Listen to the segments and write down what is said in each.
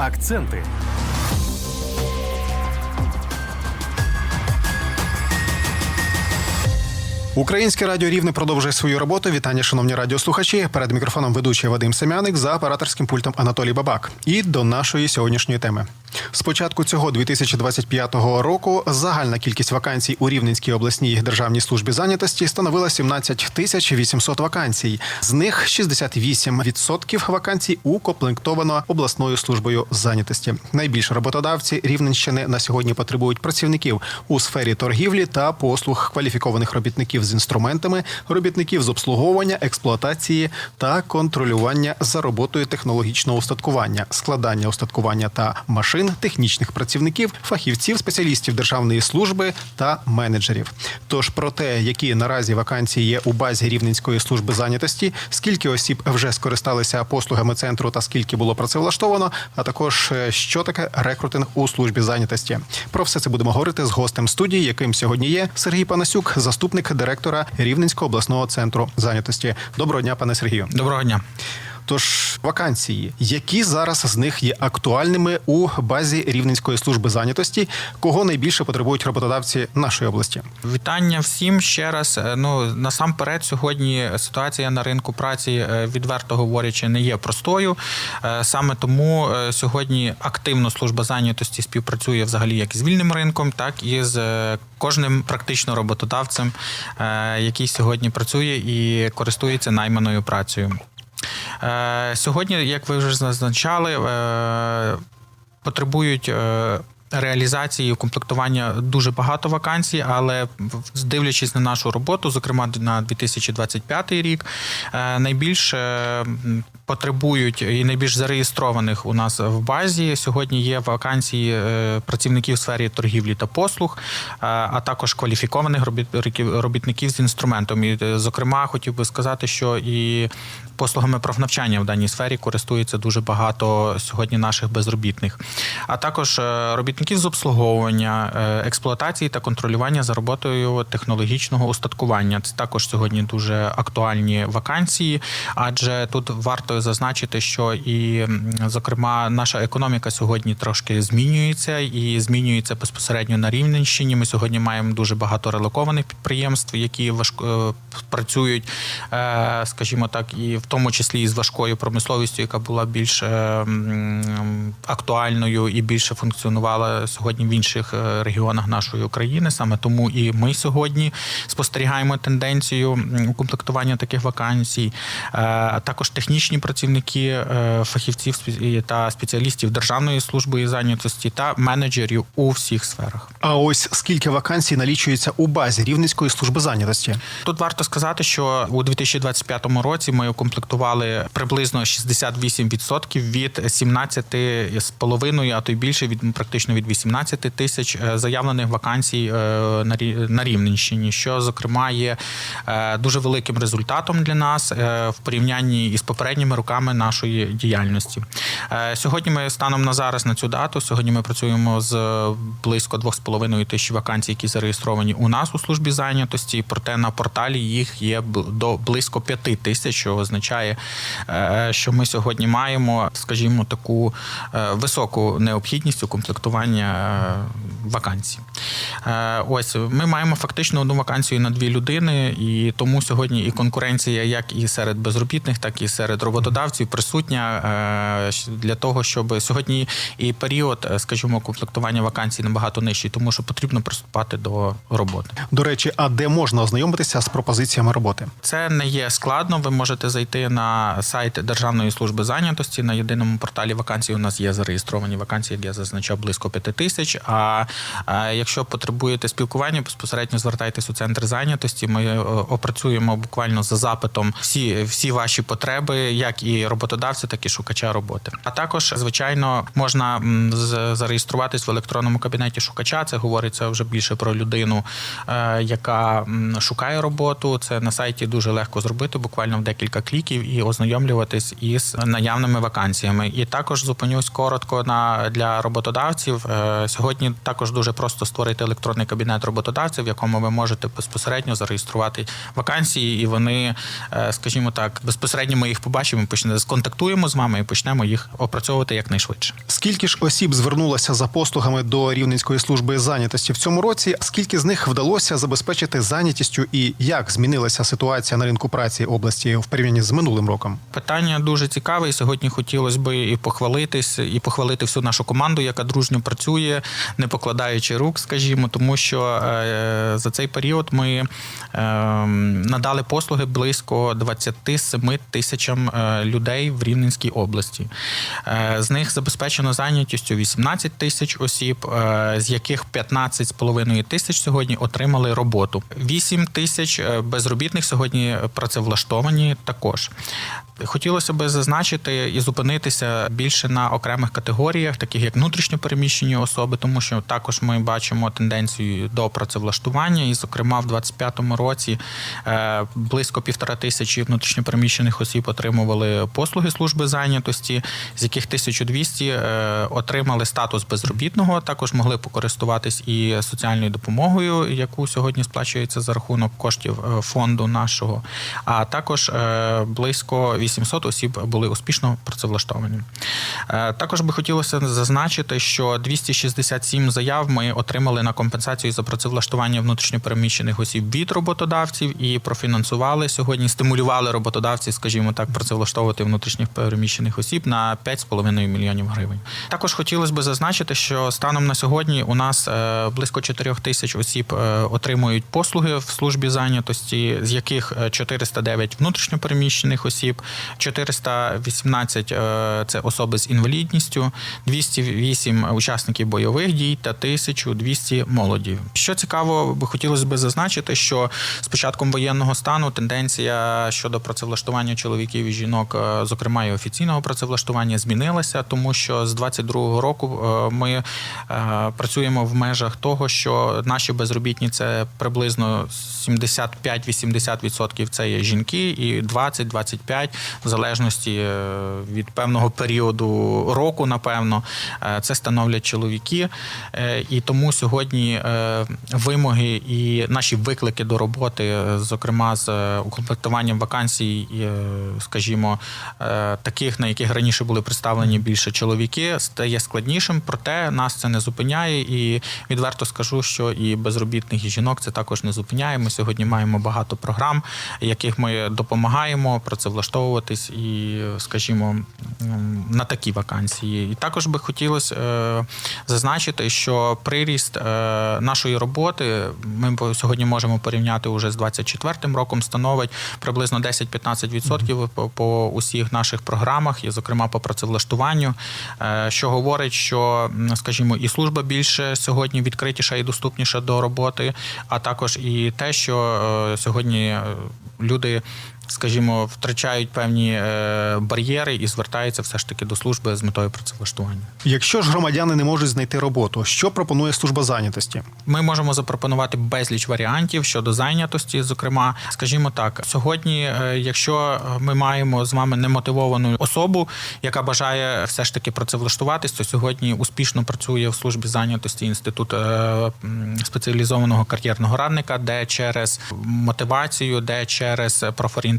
Акценти. Українське радіо Рівне продовжує свою роботу. Вітання, шановні радіослухачі. Перед мікрофоном ведучий Вадим Семяник за операторським пультом Анатолій Бабак. І до нашої сьогоднішньої теми. З початку цього 2025 року загальна кількість вакансій у Рівненській обласній державній службі зайнятості становила 17 тисяч 800 вакансій. З них 68% вакансій укомплектовано обласною службою зайнятості. Найбільше роботодавці Рівненщини на сьогодні потребують працівників у сфері торгівлі та послуг кваліфікованих робітників з інструментами, робітників з обслуговування, експлуатації та контролювання за роботою технологічного устаткування, складання устаткування та машин, технічних працівників, фахівців, спеціалістів державної служби та менеджерів. Тож про те, які наразі вакансії є у базі Рівненської служби зайнятості, скільки осіб вже скористалися послугами центру та скільки було працевлаштовано, а також е, що таке рекрутинг у службі зайнятості. Про все це будемо говорити з гостем студії, яким сьогодні є Сергій Панасюк, заступник директора Рівненського обласного центру зайнятості. Доброго дня, пане Сергію. Доброго дня. Тож вакансії, які зараз з них є актуальними у базі Рівненської служби зайнятості, кого найбільше потребують роботодавці нашої області? Вітання всім ще раз. Е, Ну насамперед, сьогодні ситуація на ринку праці, е, відверто говорячи, не є простою. Е, Саме тому сьогодні активно служба зайнятості співпрацює взагалі як з вільним ринком, так і з кожним практично роботодавцем, який сьогодні працює і користується найманою працею. Е, Сьогодні, як ви вже зазначали, е, потребують. е, Реалізації укомплектування дуже багато вакансій, але дивлячись на нашу роботу, зокрема на 2025 рік, е, найбільш е, м, потребують і найбільш зареєстрованих у нас в базі. Сьогодні є вакансії е, працівників в сфері торгівлі та послуг, е, а також кваліфікованих робіт- робітників з інструментом. І, е, зокрема, хотів би сказати, що і послугами профнавчання в даній сфері користується дуже багато сьогодні наших безробітних, а також робітників з обслуговування, експлуатації та контролювання за роботою технологічного устаткування. Це також сьогодні дуже актуальні вакансії, адже тут варто зазначити, що і зокрема наша економіка сьогодні трошки змінюється і змінюється безпосередньо на Рівненщині. Ми сьогодні маємо дуже багато релокованих підприємств, які важко е, працюють, е, скажімо так, і в тому числі і з важкою промисловістю, яка була більш е, актуальною і більше функціонувала сьогодні в інших регіонах нашої України. Саме тому і ми сьогодні спостерігаємо тенденцію укомплектування таких вакансій, а також технічні працівники, е, фахівців та спеціалістів Державної служби і зайнятості та менеджерів у всіх сферах. А ось скільки вакансій налічується у базі Рівненської служби зайнятості? Тут варто сказати, що у 2025 році ми укомплектували приблизно 68% від 17,5, а то й більше від практично від 18 тисяч е, заявлених вакансій е, на Рі- Рівненщині, що зокрема є дуже великим результатом для нас в порівнянні із попередніми роками нашої діяльності. Е, Сьогодні ми станом на зараз на цю дату. Сьогодні ми працюємо з близько 2,5 тисяч вакансій, які зареєстровані у нас у службі зайнятості. Проте на порталі їх є до близько 5 тисяч, що означає, е, що ми сьогодні маємо, скажімо, таку е, високу необхідність укомплектування е, вакансій. Е, Ось ми маємо фактично одну вакансію на дві людини, і тому сьогодні і конкуренція, як і серед безробітних, так і серед роботодавців, присутня е, для того, щоб сьогодні і період, е, скажімо, комплектування вакансій набагато нижчий, тому що потрібно приступати до роботи. До речі, а де можна ознайомитися з пропозиціями роботи? Це не є складно. Ви можете зайти на сайт Державної служби зайнятості. На єдиному порталі вакансій у нас є зареєстровані вакансії, як я зазначав, близько п'яти тисяч. А, якщо потребуєте спілкування, безпосередньо звертайтесь у центр зайнятості. Ми е, опрацюємо буквально за запитом всі, всі ваші потреби, як і роботодавця, так і шукача роботи. А також, звичайно, можна зареєструватись в електронному кабінеті шукача. Це говориться вже більше про людину, е, яка шукає роботу. Це на сайті дуже легко зробити, буквально в декілька кліків і ознайомлюватись із наявними вакансіями. І також зупинюсь коротко на для роботодавців. роботодавців. Е, Сьогодні також дуже просто створити електронний кабінет роботодавців, в якому ви можете безпосередньо зареєструвати вакансії, і вони, е, скажімо так, безпосередньо ми їх побачимо, почне сконтактуємо з вами і почнемо їх опрацьовувати якнайшвидше. Скільки ж осіб звернулося за послугами до Рівненської служби зайнятості в цьому році? Скільки з них вдалося забезпечити зайнятістю, і як змінилася ситуація на ринку праці області в порівнянні з минулим роком? Питання дуже цікаве. і Сьогодні хотілося б і похвалитись, і похвалити всю нашу команду, яка дружньо працює, не покладаючи рук, скажімо, тому що е, за цей період ми е, надали послуги близько 27 тисячам е, людей в Рівненській області. Е, З них забезпечено зайнятістю 18 тисяч осіб, е, з яких 15,5 тисяч сьогодні отримали роботу. 8 тисяч е, безробітних сьогодні працевлаштовані також. Хотілося би зазначити і зупинитися більше на окремих категоріях, таких як внутрішньопереміщені особи, тому що також ми бачимо тенденцію до працевлаштування. І, зокрема, в 2025 році е, близько півтора тисячі внутрішньопереміщених осіб отримували послуги служби зайнятості, з яких 1200 е, отримали статус безробітного. Також могли покористуватись і соціальною допомогою, яку сьогодні сплачується за рахунок коштів е, фонду нашого, а також близько 700 осіб були успішно працевлаштовані. Е, також би хотілося зазначити, що 267 заяв ми отримали на компенсацію за працевлаштування внутрішньопереміщених осіб від роботодавців і профінансували сьогодні. Стимулювали роботодавців, скажімо так, працевлаштовувати внутрішніх переміщених осіб на 5,5 мільйонів гривень. Також хотілося би зазначити, що станом на сьогодні у нас е, близько 4 тисяч осіб е, отримують послуги в службі зайнятості, з яких 409 внутрішньопереміщених осіб, 418 е, це особи з інвалідністю, 208 учасників бойових дій та 1200 молоді. Що цікаво, би хотілося б зазначити, що з початком воєнного стану тенденція щодо працевлаштування чоловіків і жінок, е, зокрема і офіційного працевлаштування, змінилася, тому що з 22-го року е, ми працюємо в межах того, що наші безробітні це приблизно 75-80% це є жінки, і 20-25% в залежності е, від певного періоду року, напевно, е, це становлять чоловіки. Е, І тому сьогодні вимоги і наші виклики до роботи, зокрема з укомплектуванням вакансій, скажімо, таких, на яких раніше були представлені більше чоловіки, стає складнішим. Проте нас це не зупиняє. І відверто скажу, що і безробітних, і жінок це також не зупиняє. Ми сьогодні маємо багато програм, яких ми допомагаємо працевлаштовуватись і, скажімо, на такі вакансії. І також би хотілося е, зазначити, що приріст е, нашої роботи ми сьогодні можемо порівняти уже з 24 роком, становить приблизно 10-15% по, по усіх наших програмах, і, зокрема по працевлаштуванню, е, що говорить, що, скажімо, і служба більше сьогодні відкритіша і доступніша до роботи, а також і те, що сьогодні люди. Скажімо, втрачають певні е, бар'єри і звертаються все ж таки до служби з метою працевлаштування. Якщо ж громадяни не можуть знайти роботу, що пропонує служба зайнятості? Ми можемо запропонувати безліч варіантів щодо зайнятості. Зокрема, скажімо так, сьогодні, е, якщо ми маємо з вами немотивовану особу, яка бажає все ж таки працевлаштуватись, то сьогодні успішно працює в службі зайнятості інститут е, спеціалізованого кар'єрного радника, де через мотивацію, де через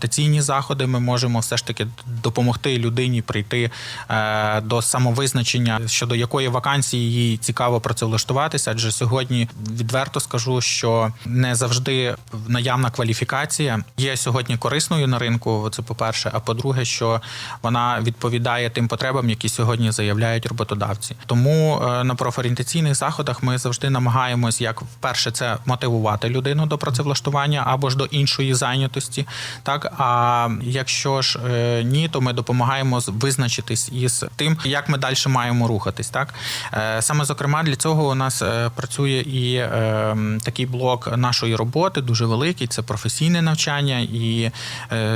профорієнтаційні заходи ми можемо все ж таки допомогти людині прийти е, до самовизначення, щодо якої вакансії їй цікаво працевлаштуватися. Адже сьогодні відверто скажу, що не завжди наявна кваліфікація є сьогодні корисною на ринку. Це по-перше. А по-друге, що вона відповідає тим потребам, які сьогодні заявляють роботодавці. Тому е, на профорієнтаційних заходах ми завжди намагаємось, як вперше, це мотивувати людину до працевлаштування або ж до іншої зайнятості. Так а якщо ж е, ні, то ми допомагаємо визначитись із тим, як ми далі маємо рухатись. Так Е, саме зокрема для цього у нас е, працює і такий блок нашої роботи, дуже великий. Це професійне навчання. І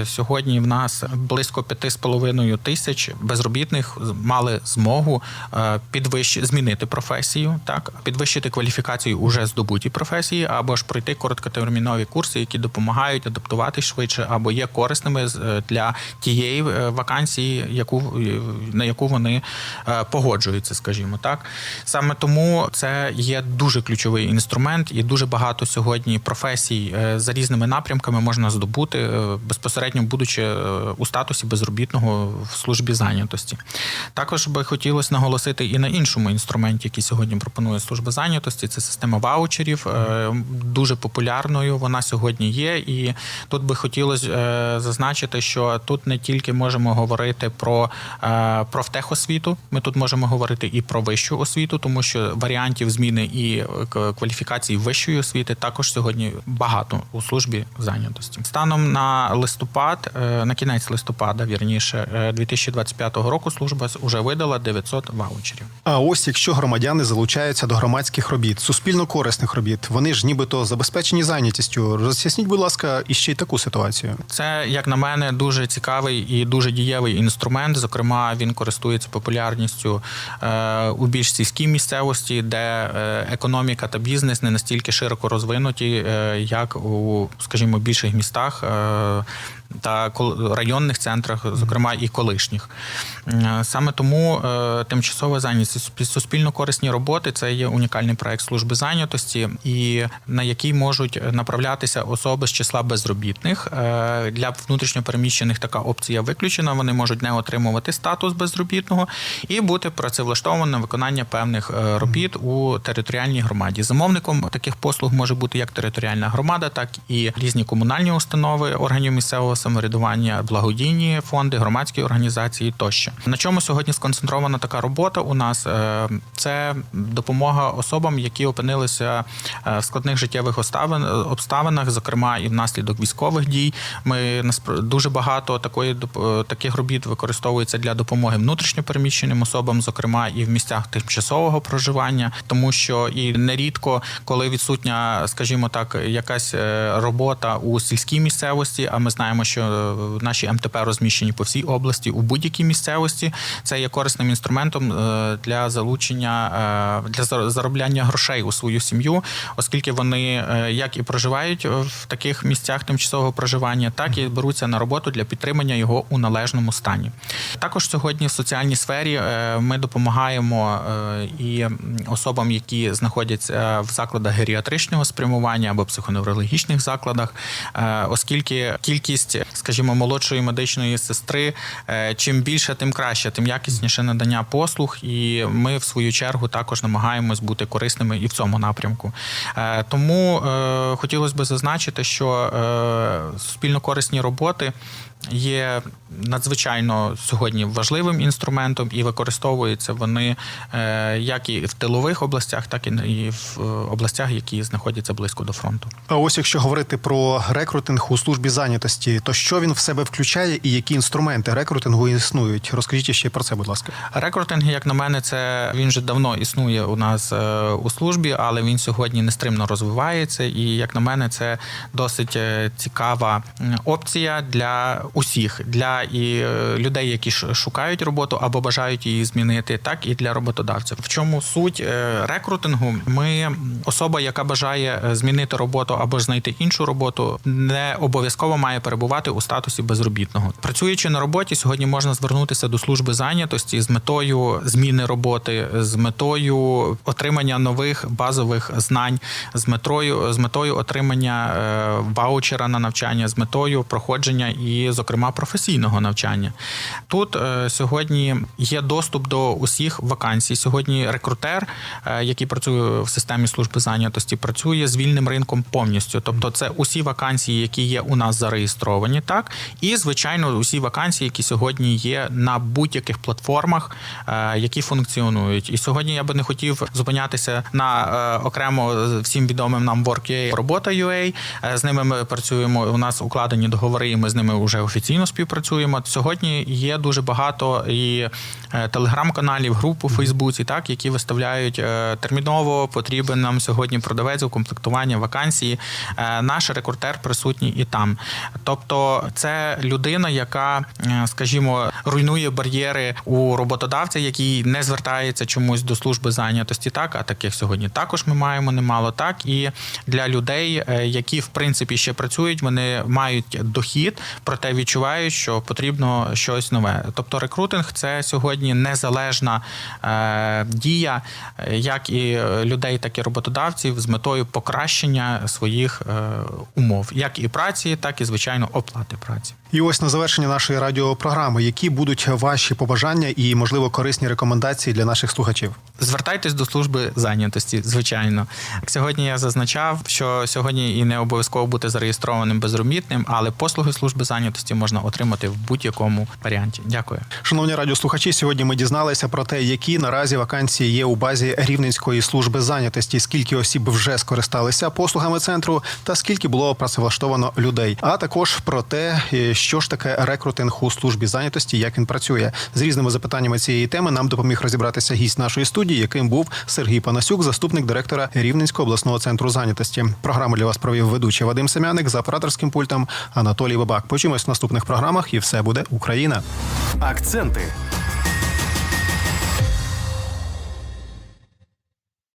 сьогодні в нас близько 5,5 тисяч безробітних мали змогу підвищити змінити професію, так підвищити кваліфікацію уже здобутій професії, або ж пройти короткотермінові курси, які допомагають адаптуватись швидше, або є є корисними е, для тієї е, вакансії, яку е, на яку вони погоджуються, скажімо так. Саме тому це є дуже ключовий інструмент, і дуже багато сьогодні професій за різними напрямками можна здобути безпосередньо будучи у статусі безробітного в службі зайнятості. Також би хотілося наголосити і на іншому інструменті, який сьогодні пропонує служба зайнятості. Це система ваучерів, дуже популярною вона сьогодні є. І тут би хотілося зазначити, що тут не тільки можемо говорити про е, профтехосвіту, ми тут можемо говорити і про вищу освіту, тому що варіантів зміни і е, кваліфікації вищої освіти також сьогодні багато у службі зайнятості. Станом на листопад, е, на кінець листопада, вірніше, е, 2025 року, служба вже видала 900 ваучерів. А ось якщо громадяни залучаються до громадських робіт, суспільно корисних робіт, вони ж нібито забезпечені зайнятістю. Роз'ясніть, будь ласка, і ще й таку ситуацію. Це, як на мене, дуже цікавий і дуже дієвий інструмент. Зокрема, він користується популярністю е, у більш сільській місцевості, де е, економіка та бізнес не настільки широко розвинуті, е, як у, скажімо, більших містах. Та районних центрах, зокрема і колишніх, Е, саме тому е, тимчасова зайнятість суспіль- суспільно корисні роботи це є унікальний проект служби зайнятості, і на який можуть направлятися особи з числа безробітних. Е, Для внутрішньопереміщених така опція виключена. Вони можуть не отримувати статус безробітного і бути працевлаштовані на виконання певних робіт у територіальній громаді. Замовником таких послуг може бути як територіальна громада, так і різні комунальні установи органів місцевого самоврядування, благодійні фонди, громадські організації тощо. На чому сьогодні сконцентрована така робота у нас? Е, Це допомога особам, які опинилися е, в складних життєвих обставин- обставинах, зокрема і внаслідок військових дій. Ми дуже багато такої е, таких робіт використовується для допомоги внутрішньопереміщеним особам, зокрема і в місцях тимчасового проживання, тому що і нерідко, коли відсутня, скажімо так, якась е, робота у сільській місцевості, а ми знаємо, що е, наші МТП розміщені по всій області у будь-якій місцевості. Це є корисним інструментом е, для залучення е, для заробляння грошей у свою сім'ю, оскільки вони як і проживають в таких місцях тимчасового проживання, так і беруться на роботу для підтримання його у належному стані. Також сьогодні в соціальній сфері ми допомагаємо і особам, які знаходяться в закладах геріатричного спрямування або психоневрологічних закладах, оскільки кількість, скажімо, молодшої медичної сестри, е, чим більше, тим краще, тим якісніше надання послуг. І ми, в свою чергу, також намагаємось бути корисними і в цьому напрямку. Е, Тому е, хотілося б зазначити, що суспільно корисні роботи. Є надзвичайно сьогодні важливим інструментом і використовуються вони е, як і в тилових областях, так і в е, областях, які знаходяться близько до фронту. А ось якщо говорити про рекрутинг у службі зайнятості, то що він в себе включає і які інструменти рекрутингу існують? Розкажіть ще про це, будь ласка. Рекрутинг, як на мене, це він вже давно існує у нас е, у службі, але він сьогодні нестримно розвивається. І як на мене, це досить цікава опція для усіх, для і е, людей, які шукають роботу або бажають її змінити, так і для роботодавців. В чому суть е, рекрутингу? Ми особа, яка бажає е, змінити роботу або знайти іншу роботу, не обов'язково має перебувати у статусі безробітного. Працюючи на роботі, сьогодні можна звернутися до служби зайнятості з метою зміни роботи, з метою отримання нових базових знань, з метою з метою отримання ваучера на навчання, з метою проходження і, зокрема, професійного навчання. Тут е, сьогодні є доступ до усіх вакансій. Сьогодні рекрутер, е, який працює в системі служби зайнятості, працює з вільним ринком повністю. Тобто, це усі вакансії, які є у нас зареєстровані, так і звичайно усі вакансії, які сьогодні є на будь-яких платформах, е, які функціонують. І сьогодні я би не хотів зупинятися на окремо всім відомим нам Work.ua, робота.ua. Е, З ними ми працюємо. У нас укладені договори, і ми з ними вже офіційно співпрацюємо. Сьогодні є дуже багато і е, телеграм-каналів, груп у Фейсбуці, так які виставляють е, терміново потрібен нам сьогодні продавець укомплектування вакансії. Е, Наш рекрутер присутній і там. Тобто, це людина, яка, скажімо, руйнує бар'єри у роботодавця, який не звертається чомусь до служби зайнятості, так а таких сьогодні також ми маємо немало. Так і для людей, які в принципі ще працюють, вони мають дохід, проте відчувають, що потрібно щось нове. Тобто, рекрутинг це сьогодні незалежна е, дія, як і людей, так і роботодавців, з метою покращення своїх е, умов, як і праці, так і звичайно оплати праці. І ось на завершення нашої радіопрограми, які будуть ваші побажання і, можливо, корисні рекомендації для наших слухачів. Звертайтесь до служби зайнятості, звичайно. Сьогодні я зазначав, що сьогодні і не обов'язково бути зареєстрованим безробітним, але послуги служби зайнятості можна отримати в будь-якому варіанті. Дякую. Шановні радіослухачі, сьогодні ми дізналися про те, які наразі вакансії є у базі Рівненської служби зайнятості, скільки осіб вже скористалися послугами центру, та скільки було працевлаштовано людей. А також про те, е, що ж таке рекрутинг у службі зайнятості, як він працює. З різними запитаннями цієї теми нам допоміг розібратися гість нашої студії, яким був Сергій Панасюк, заступник директора Рівненського обласного центру зайнятості. Програму для вас провів ведучий Вадим Семяник за операторським пультом Анатолій Бабак. Почуємось в наступних програмах, і все буде Україна. Акценти